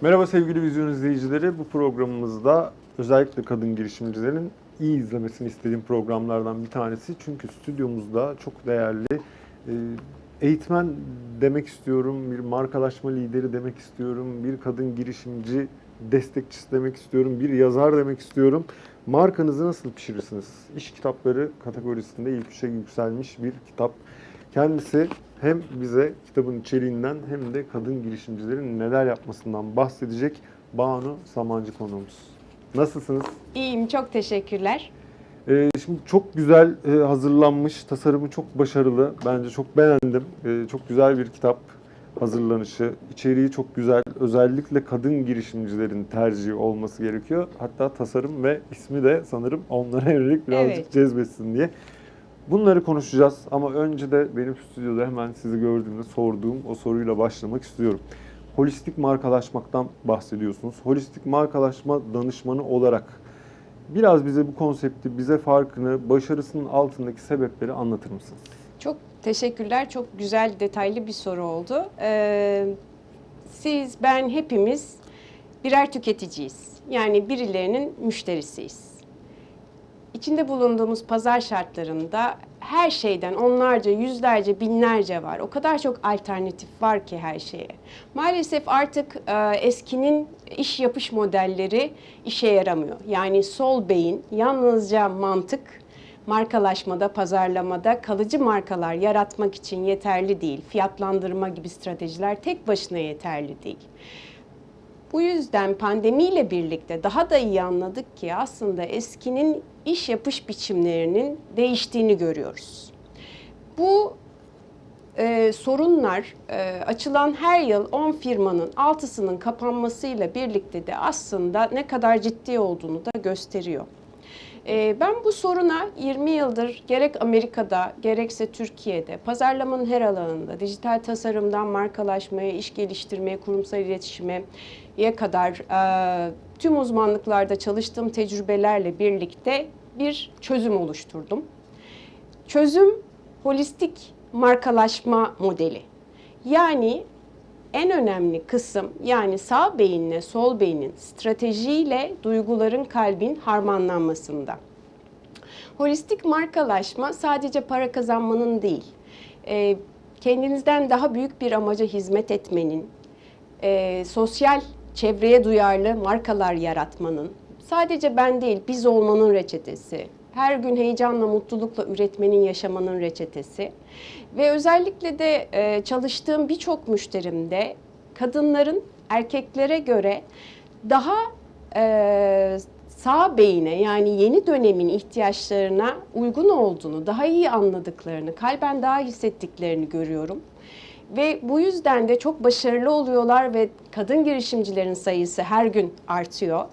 Merhaba sevgili vizyon izleyicileri. Bu programımızda özellikle kadın girişimcilerin iyi izlemesini istediğim programlardan bir tanesi. Çünkü stüdyomuzda çok değerli e, eğitmen demek istiyorum, bir markalaşma lideri demek istiyorum, bir kadın girişimci destekçisi demek istiyorum, bir yazar demek istiyorum. Markanızı nasıl pişirirsiniz? İş kitapları kategorisinde ilk üçe yükselmiş bir kitap. Kendisi hem bize kitabın içeriğinden hem de kadın girişimcilerin neler yapmasından bahsedecek Banu Samancı konuğumuz. Nasılsınız? İyiyim, çok teşekkürler. Ee, şimdi çok güzel e, hazırlanmış, tasarımı çok başarılı. Bence çok beğendim. Ee, çok güzel bir kitap hazırlanışı. İçeriği çok güzel. Özellikle kadın girişimcilerin tercihi olması gerekiyor. Hatta tasarım ve ismi de sanırım onlara yönelik birazcık Evet. cezbetsin diye. Bunları konuşacağız ama önce de benim stüdyoda hemen sizi gördüğümde sorduğum o soruyla başlamak istiyorum. Holistik markalaşmaktan bahsediyorsunuz. Holistik markalaşma danışmanı olarak biraz bize bu konsepti, bize farkını, başarısının altındaki sebepleri anlatır mısınız? Çok teşekkürler, çok güzel, detaylı bir soru oldu. Ee, siz, ben, hepimiz birer tüketiciyiz. Yani birilerinin müşterisiyiz. İçinde bulunduğumuz pazar şartlarında her şeyden onlarca, yüzlerce, binlerce var. O kadar çok alternatif var ki her şeye. Maalesef artık e, eskinin iş yapış modelleri işe yaramıyor. Yani sol beyin, yalnızca mantık, markalaşmada, pazarlamada kalıcı markalar yaratmak için yeterli değil. Fiyatlandırma gibi stratejiler tek başına yeterli değil. Bu yüzden pandemiyle birlikte daha da iyi anladık ki aslında eskinin iş yapış biçimlerinin değiştiğini görüyoruz. Bu e, sorunlar e, açılan her yıl 10 firmanın 6'sının kapanmasıyla birlikte de aslında ne kadar ciddi olduğunu da gösteriyor. E, ben bu soruna 20 yıldır gerek Amerika'da gerekse Türkiye'de pazarlamanın her alanında dijital tasarımdan markalaşmaya, iş geliştirmeye, kurumsal iletişime kadar e, tüm uzmanlıklarda çalıştığım tecrübelerle birlikte bir çözüm oluşturdum. Çözüm holistik markalaşma modeli. Yani en önemli kısım yani sağ beyinle sol beynin stratejiyle duyguların kalbin harmanlanmasında. Holistik markalaşma sadece para kazanmanın değil, e, kendinizden daha büyük bir amaca hizmet etmenin, e, sosyal çevreye duyarlı markalar yaratmanın, sadece ben değil biz olmanın reçetesi, her gün heyecanla, mutlulukla üretmenin, yaşamanın reçetesi. Ve özellikle de e, çalıştığım birçok müşterimde kadınların erkeklere göre daha e, sağ beyine yani yeni dönemin ihtiyaçlarına uygun olduğunu, daha iyi anladıklarını, kalben daha hissettiklerini görüyorum. Ve bu yüzden de çok başarılı oluyorlar ve kadın girişimcilerin sayısı her gün artıyor.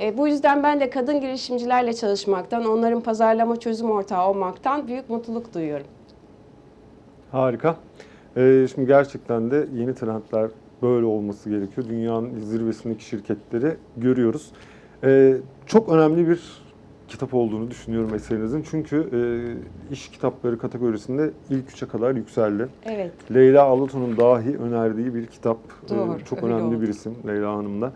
E, bu yüzden ben de kadın girişimcilerle çalışmaktan, onların pazarlama çözüm ortağı olmaktan büyük mutluluk duyuyorum. Harika. Ee, şimdi gerçekten de yeni trendler böyle olması gerekiyor. Dünyanın zirvesindeki şirketleri görüyoruz. Ee, çok önemli bir kitap olduğunu düşünüyorum eserinizin. Çünkü e, iş kitapları kategorisinde ilk üçe kadar yükseldi. Evet. Leyla Alaton'un dahi önerdiği bir kitap. Ee, Doğru, çok öyle önemli oldu. bir isim Leyla Hanım da.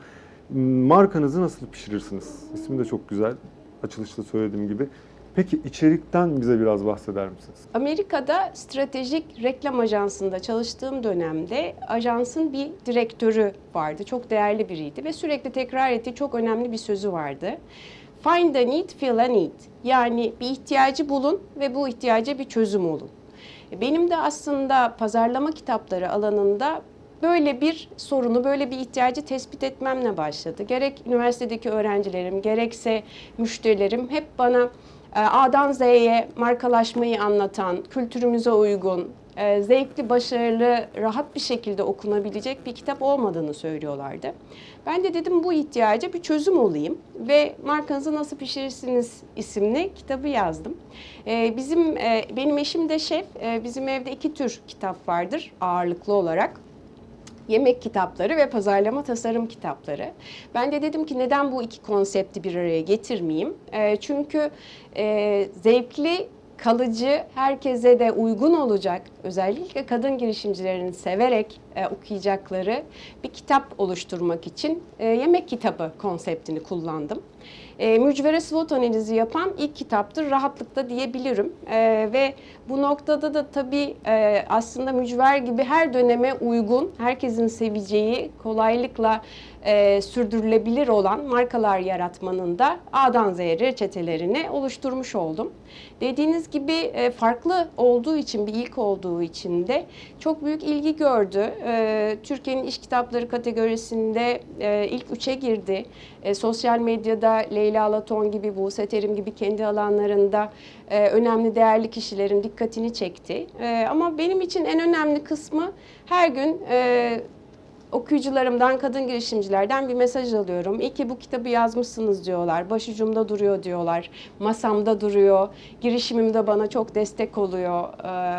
Markanızı nasıl pişirirsiniz? İsmi de çok güzel. Açılışta söylediğim gibi. Peki içerikten bize biraz bahseder misiniz? Amerika'da stratejik reklam ajansında çalıştığım dönemde ajansın bir direktörü vardı. Çok değerli biriydi ve sürekli tekrar ettiği çok önemli bir sözü vardı. Find a need, fill a need. Yani bir ihtiyacı bulun ve bu ihtiyaca bir çözüm olun. Benim de aslında pazarlama kitapları alanında böyle bir sorunu, böyle bir ihtiyacı tespit etmemle başladı. Gerek üniversitedeki öğrencilerim, gerekse müşterilerim hep bana e, A'dan Z'ye markalaşmayı anlatan, kültürümüze uygun, e, zevkli, başarılı, rahat bir şekilde okunabilecek bir kitap olmadığını söylüyorlardı. Ben de dedim bu ihtiyaca bir çözüm olayım ve markanızı nasıl pişirirsiniz isimli kitabı yazdım. E, Bizim e, benim eşim de şef. E, Bizim evde iki tür kitap vardır ağırlıklı olarak yemek kitapları ve pazarlama tasarım kitapları. Ben de dedim ki neden bu iki konsepti bir araya getirmeyeyim? E, çünkü e, zevkli, kalıcı, herkese de uygun olacak, özellikle kadın girişimcilerin severek e, okuyacakları bir kitap oluşturmak için e, yemek kitabı konseptini kullandım. E, mücvere SWOT analizi yapan ilk kitaptır rahatlıkla diyebilirim. E, ve bu noktada da tabii e, aslında mücver gibi her döneme uygun, herkesin seveceği, kolaylıkla e, sürdürülebilir olan markalar yaratmanın da A'dan Z'ye reçetelerini oluşturmuş oldum. Dediğiniz gibi e, farklı olduğu için, bir ilk olduğu için de çok büyük ilgi gördü. E, Türkiye'nin iş kitapları kategorisinde e, ilk üçe girdi. E, sosyal medyada Leyla Laton gibi, Buse Terim gibi kendi alanlarında e, önemli değerli kişilerin dikkatini çekti. Ama benim için en önemli kısmı her gün okuyucularımdan, kadın girişimcilerden bir mesaj alıyorum. İyi ki bu kitabı yazmışsınız diyorlar. Başucumda duruyor diyorlar. Masamda duruyor. Girişimimde bana çok destek oluyor.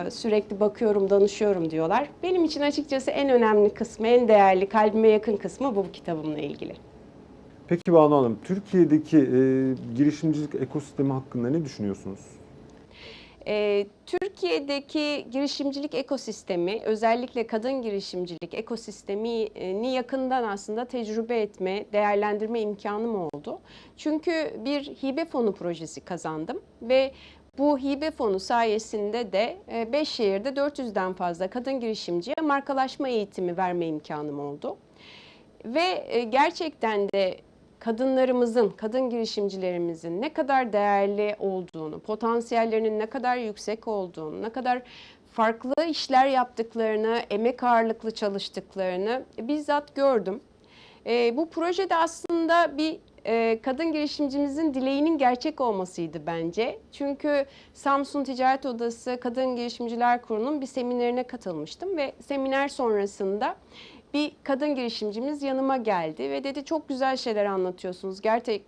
Ee, sürekli bakıyorum, danışıyorum diyorlar. Benim için açıkçası en önemli kısmı, en değerli, kalbime yakın kısmı bu kitabımla ilgili. Peki Banu Hanım, Türkiye'deki e, girişimcilik ekosistemi hakkında ne düşünüyorsunuz? Ee, Türkiye'deki girişimcilik ekosistemi, özellikle kadın girişimcilik ekosistemini yakından aslında tecrübe etme, değerlendirme imkanım oldu. Çünkü bir hibe fonu projesi kazandım ve bu hibe fonu sayesinde de 5 şehirde 400'den fazla kadın girişimciye markalaşma eğitimi verme imkanım oldu. Ve e, gerçekten de kadınlarımızın, kadın girişimcilerimizin ne kadar değerli olduğunu, potansiyellerinin ne kadar yüksek olduğunu, ne kadar farklı işler yaptıklarını, emek ağırlıklı çalıştıklarını bizzat gördüm. E, bu projede aslında bir e, kadın girişimcimizin dileğinin gerçek olmasıydı bence. Çünkü Samsun Ticaret Odası Kadın Girişimciler Kurulu'nun bir seminerine katılmıştım ve seminer sonrasında bir kadın girişimcimiz yanıma geldi ve dedi çok güzel şeyler anlatıyorsunuz.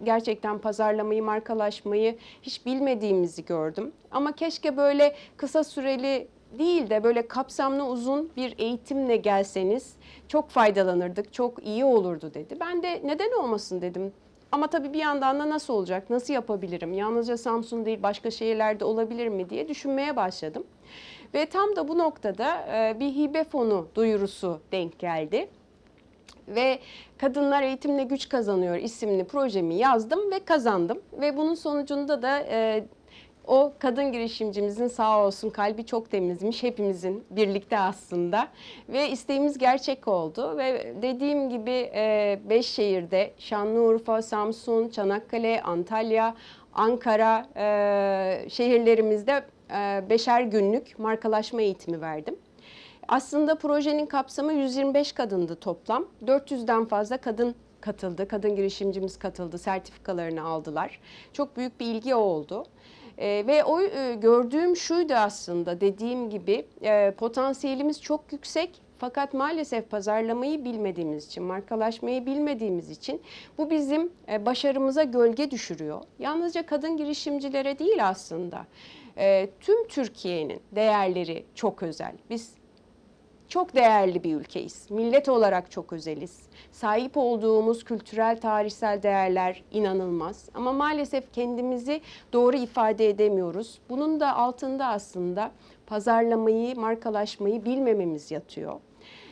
Gerçekten pazarlamayı, markalaşmayı hiç bilmediğimizi gördüm. Ama keşke böyle kısa süreli değil de böyle kapsamlı uzun bir eğitimle gelseniz çok faydalanırdık, çok iyi olurdu dedi. Ben de neden olmasın dedim. Ama tabii bir yandan da nasıl olacak, nasıl yapabilirim, yalnızca Samsun değil başka şehirlerde olabilir mi diye düşünmeye başladım. Ve tam da bu noktada e, bir hibe fonu duyurusu denk geldi. Ve Kadınlar Eğitimle Güç Kazanıyor isimli projemi yazdım ve kazandım. Ve bunun sonucunda da e, o kadın girişimcimizin sağ olsun kalbi çok temizmiş hepimizin birlikte aslında ve isteğimiz gerçek oldu ve dediğim gibi 5 şehirde Şanlıurfa, Samsun, Çanakkale, Antalya, Ankara e, şehirlerimizde e, beşer günlük markalaşma eğitimi verdim. Aslında projenin kapsamı 125 kadındı toplam. 400'den fazla kadın katıldı. Kadın girişimcimiz katıldı. Sertifikalarını aldılar. Çok büyük bir ilgi oldu. E, ve o e, gördüğüm şuydu aslında dediğim gibi e, potansiyelimiz çok yüksek fakat maalesef pazarlamayı bilmediğimiz için, markalaşmayı bilmediğimiz için bu bizim e, başarımıza gölge düşürüyor. Yalnızca kadın girişimcilere değil aslında. E, tüm Türkiye'nin değerleri çok özel. Biz çok değerli bir ülkeyiz. Millet olarak çok özeliz. Sahip olduğumuz kültürel, tarihsel değerler inanılmaz. Ama maalesef kendimizi doğru ifade edemiyoruz. Bunun da altında aslında pazarlamayı, markalaşmayı bilmememiz yatıyor.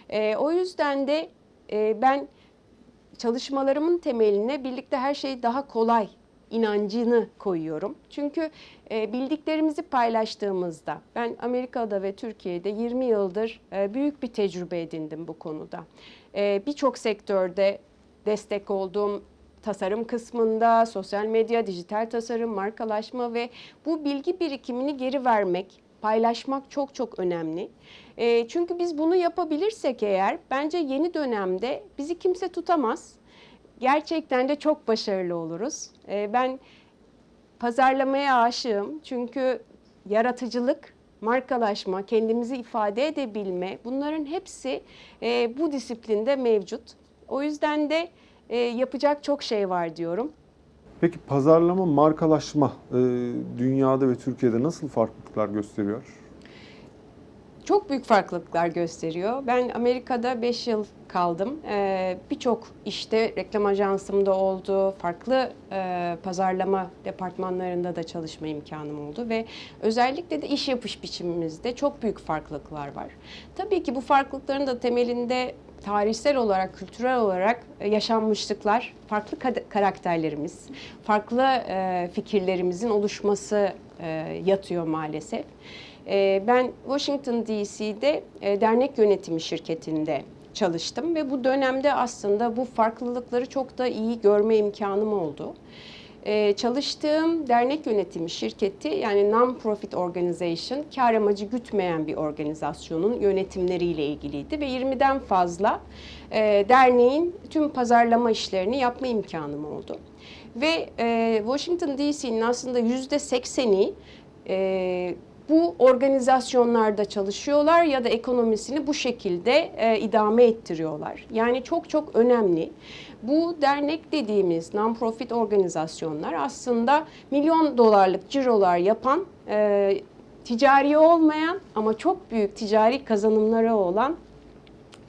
E, o yüzden de e, ben çalışmalarımın temeline birlikte her şey daha kolay inancını koyuyorum. Çünkü e, bildiklerimizi paylaştığımızda ben Amerika'da ve Türkiye'de 20 yıldır e, büyük bir tecrübe edindim bu konuda. E, Birçok sektörde destek olduğum tasarım kısmında, sosyal medya, dijital tasarım, markalaşma ve bu bilgi birikimini geri vermek, paylaşmak çok çok önemli. E, çünkü biz bunu yapabilirsek eğer bence yeni dönemde bizi kimse tutamaz. Gerçekten de çok başarılı oluruz. E, ben pazarlamaya aşığım çünkü yaratıcılık, markalaşma, kendimizi ifade edebilme bunların hepsi e, bu disiplinde mevcut. O yüzden de e, yapacak çok şey var diyorum. Peki pazarlama, markalaşma e, dünyada ve Türkiye'de nasıl farklılıklar gösteriyor? Çok büyük farklılıklar gösteriyor. Ben Amerika'da 5 yıl kaldım. Ee, Birçok işte reklam ajansımda oldu, farklı e, pazarlama departmanlarında da çalışma imkanım oldu ve özellikle de iş yapış biçimimizde çok büyük farklılıklar var. Tabii ki bu farklılıkların da temelinde tarihsel olarak, kültürel olarak e, yaşanmışlıklar, farklı karakterlerimiz, farklı e, fikirlerimizin oluşması e, yatıyor maalesef. E, ben Washington DC'de e, dernek yönetimi şirketinde çalıştım ve bu dönemde aslında bu farklılıkları çok da iyi görme imkanım oldu. Ee, çalıştığım dernek yönetimi şirketi yani non-profit organization, kar amacı gütmeyen bir organizasyonun yönetimleriyle ilgiliydi ve 20'den fazla e, derneğin tüm pazarlama işlerini yapma imkanım oldu. Ve e, Washington DC'nin aslında yüzde sekseni e, bu organizasyonlarda çalışıyorlar ya da ekonomisini bu şekilde e, idame ettiriyorlar. Yani çok çok önemli. Bu dernek dediğimiz non-profit organizasyonlar aslında milyon dolarlık cirolar yapan, e, ticari olmayan ama çok büyük ticari kazanımları olan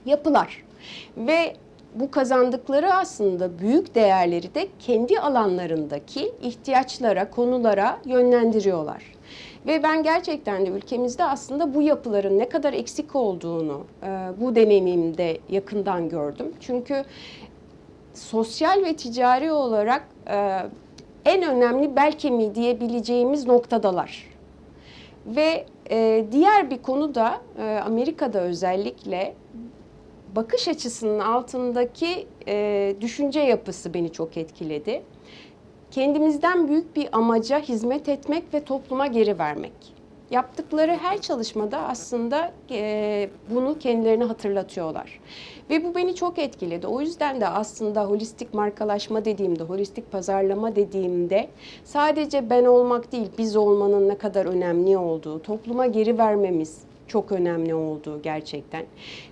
yapılar. Ve bu kazandıkları aslında büyük değerleri de kendi alanlarındaki ihtiyaçlara, konulara yönlendiriyorlar. Ve ben gerçekten de ülkemizde aslında bu yapıların ne kadar eksik olduğunu e, bu deneyimimde yakından gördüm. Çünkü sosyal ve ticari olarak e, en önemli bel kemiği diyebileceğimiz noktadalar. Ve e, diğer bir konu da e, Amerika'da özellikle bakış açısının altındaki e, düşünce yapısı beni çok etkiledi. Kendimizden büyük bir amaca hizmet etmek ve topluma geri vermek. Yaptıkları her çalışmada aslında e, bunu kendilerine hatırlatıyorlar. Ve bu beni çok etkiledi. O yüzden de aslında holistik markalaşma dediğimde, holistik pazarlama dediğimde sadece ben olmak değil, biz olmanın ne kadar önemli olduğu, topluma geri vermemiz çok önemli olduğu gerçekten.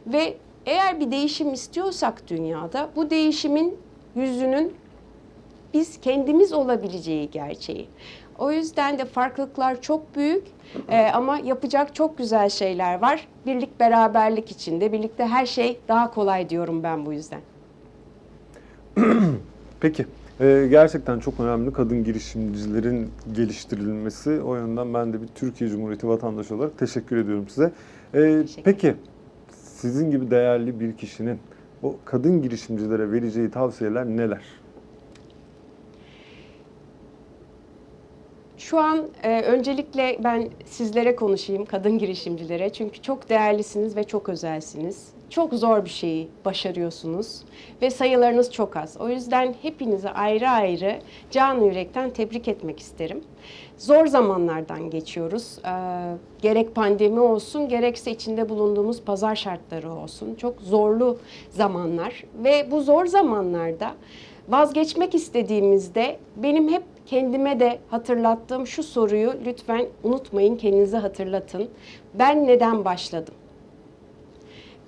Ve eğer bir değişim istiyorsak dünyada bu değişimin yüzünün biz kendimiz olabileceği gerçeği. O yüzden de farklılıklar çok büyük Ee, ama yapacak çok güzel şeyler var. Birlik beraberlik içinde, birlikte her şey daha kolay diyorum ben bu yüzden. Peki. e, gerçekten çok önemli kadın girişimcilerin geliştirilmesi. O yönden ben de bir Türkiye Cumhuriyeti vatandaşı olarak teşekkür ediyorum size. E, peki sizin gibi değerli bir kişinin o kadın girişimcilere vereceği tavsiyeler neler? Şu an e, öncelikle ben sizlere konuşayım, kadın girişimcilere. Çünkü çok değerlisiniz ve çok özelsiniz. Çok zor bir şeyi başarıyorsunuz ve sayılarınız çok az. O yüzden hepinizi ayrı ayrı can yürekten tebrik etmek isterim. Zor zamanlardan geçiyoruz. Ee, gerek pandemi olsun, gerekse içinde bulunduğumuz pazar şartları olsun. Çok zorlu zamanlar ve bu zor zamanlarda vazgeçmek istediğimizde benim hep kendime de hatırlattığım şu soruyu lütfen unutmayın, kendinize hatırlatın. Ben neden başladım?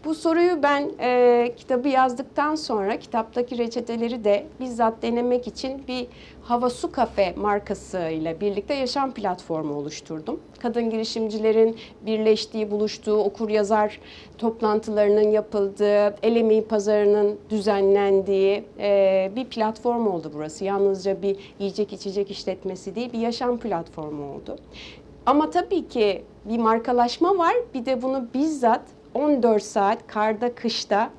Bu soruyu ben e, kitabı yazdıktan sonra kitaptaki reçeteleri de bizzat denemek için bir Hava Su Kafe markasıyla birlikte yaşam platformu oluşturdum. Kadın girişimcilerin birleştiği, buluştuğu, okur yazar toplantılarının yapıldığı, el emeği pazarının düzenlendiği e, bir platform oldu burası. Yalnızca bir yiyecek içecek işletmesi değil, bir yaşam platformu oldu. Ama tabii ki bir markalaşma var, bir de bunu bizzat 14 saat karda kışta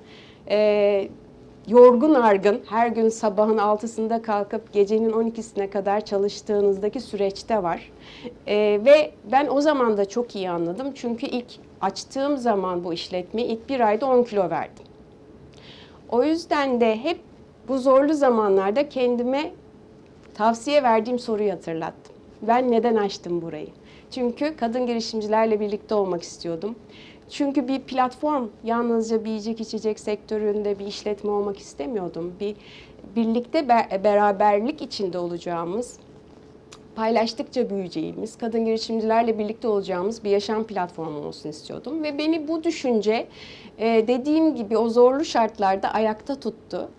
e, yorgun argın her gün sabahın 6'sında kalkıp gecenin 12'sine kadar çalıştığınızdaki süreçte var. E, ve ben o zaman da çok iyi anladım. Çünkü ilk açtığım zaman bu işletmeyi ilk bir ayda 10 kilo verdim. O yüzden de hep bu zorlu zamanlarda kendime tavsiye verdiğim soruyu hatırlattım. Ben neden açtım burayı? Çünkü kadın girişimcilerle birlikte olmak istiyordum. Çünkü bir platform yalnızca bir yiyecek içecek sektöründe bir işletme olmak istemiyordum. Bir birlikte be- beraberlik içinde olacağımız, paylaştıkça büyüyeceğimiz, kadın girişimcilerle birlikte olacağımız bir yaşam platformu olsun istiyordum. Ve beni bu düşünce e, dediğim gibi o zorlu şartlarda ayakta tuttu.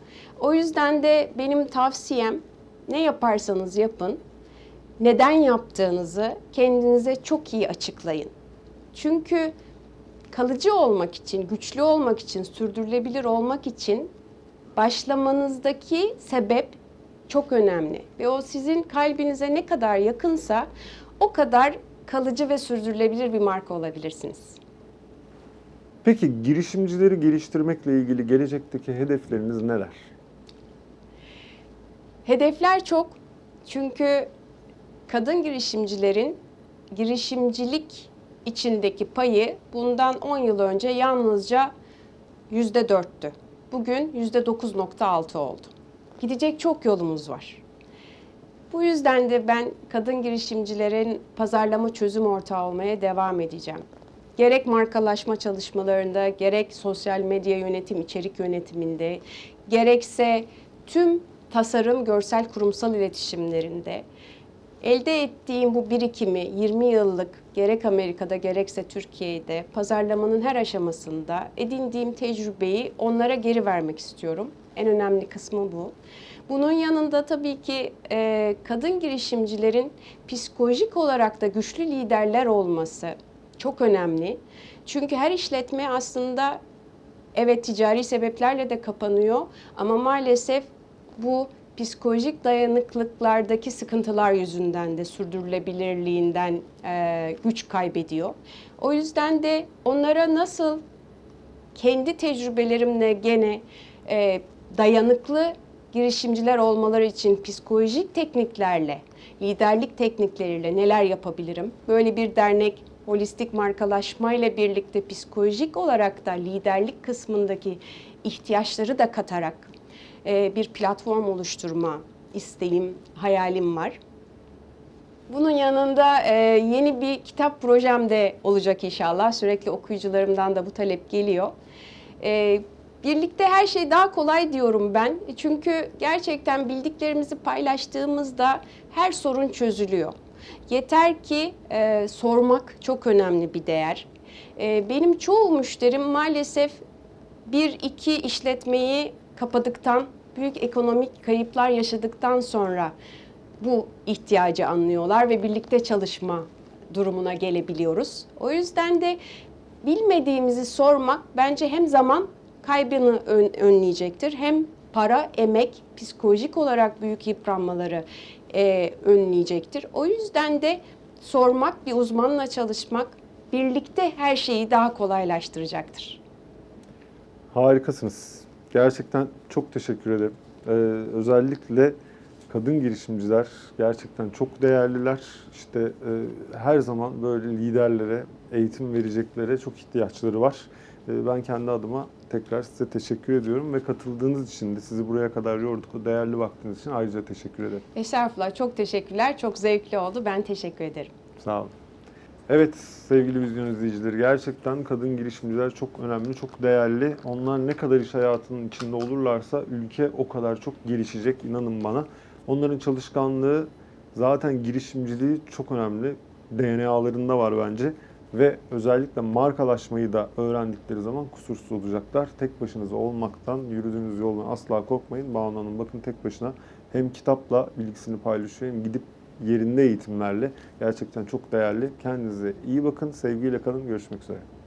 O yüzden de benim tavsiyem ne yaparsanız yapın, neden yaptığınızı kendinize çok iyi açıklayın. Çünkü kalıcı olmak için, güçlü olmak için, sürdürülebilir olmak için başlamanızdaki sebep çok önemli. Ve o sizin kalbinize ne kadar yakınsa o kadar kalıcı ve sürdürülebilir bir marka olabilirsiniz. Peki girişimcileri geliştirmekle ilgili gelecekteki hedefleriniz neler? Hedefler çok. Çünkü kadın girişimcilerin girişimcilik içindeki payı bundan 10 yıl önce yalnızca yüzde dörttü. Bugün yüzde 9.6 oldu. Gidecek çok yolumuz var. Bu yüzden de ben kadın girişimcilerin pazarlama çözüm ortağı olmaya devam edeceğim. Gerek markalaşma çalışmalarında, gerek sosyal medya yönetim, içerik yönetiminde, gerekse tüm tasarım, görsel, kurumsal iletişimlerinde elde ettiğim bu birikimi 20 yıllık gerek Amerika'da gerekse Türkiye'de pazarlamanın her aşamasında edindiğim tecrübeyi onlara geri vermek istiyorum. En önemli kısmı bu. Bunun yanında tabii ki e, kadın girişimcilerin psikolojik olarak da güçlü liderler olması çok önemli. Çünkü her işletme aslında evet ticari sebeplerle de kapanıyor ama maalesef bu psikolojik dayanıklıklardaki sıkıntılar yüzünden de sürdürülebilirliğinden e, güç kaybediyor. O yüzden de onlara nasıl kendi tecrübelerimle gene e, dayanıklı girişimciler olmaları için psikolojik tekniklerle, liderlik teknikleriyle neler yapabilirim? Böyle bir dernek holistik markalaşmayla birlikte psikolojik olarak da liderlik kısmındaki ihtiyaçları da katarak bir platform oluşturma isteğim, hayalim var. Bunun yanında e, yeni bir kitap projem de olacak inşallah. Sürekli okuyucularımdan da bu talep geliyor. E, birlikte her şey daha kolay diyorum ben. Çünkü gerçekten bildiklerimizi paylaştığımızda her sorun çözülüyor. Yeter ki e, sormak çok önemli bir değer. E, benim çoğu müşterim maalesef bir iki işletmeyi kapadıktan, büyük ekonomik kayıplar yaşadıktan sonra bu ihtiyacı anlıyorlar ve birlikte çalışma durumuna gelebiliyoruz. O yüzden de bilmediğimizi sormak bence hem zaman kaybını ön- önleyecektir hem para, emek, psikolojik olarak büyük yıpranmaları e, önleyecektir. O yüzden de sormak, bir uzmanla çalışmak birlikte her şeyi daha kolaylaştıracaktır. Harikasınız. Gerçekten çok teşekkür ederim. Ee, özellikle kadın girişimciler gerçekten çok değerliler. İşte e, her zaman böyle liderlere, eğitim vereceklere çok ihtiyaçları var. Ee, ben kendi adıma tekrar size teşekkür ediyorum ve katıldığınız için de sizi buraya kadar yorduk. O değerli vaktiniz için ayrıca teşekkür ederim. Estağfurullah, çok teşekkürler. Çok zevkli oldu. Ben teşekkür ederim. Sağ olun. Evet sevgili vizyon izleyicileri gerçekten kadın girişimciler çok önemli, çok değerli. Onlar ne kadar iş hayatının içinde olurlarsa ülke o kadar çok gelişecek inanın bana. Onların çalışkanlığı zaten girişimciliği çok önemli. DNA'larında var bence. Ve özellikle markalaşmayı da öğrendikleri zaman kusursuz olacaklar. Tek başınıza olmaktan, yürüdüğünüz yoldan asla korkmayın. Banu Hanım bakın tek başına hem kitapla bilgisini paylaşıyor hem gidip yerinde eğitimlerle gerçekten çok değerli. Kendinize iyi bakın, sevgiyle kalın. Görüşmek üzere.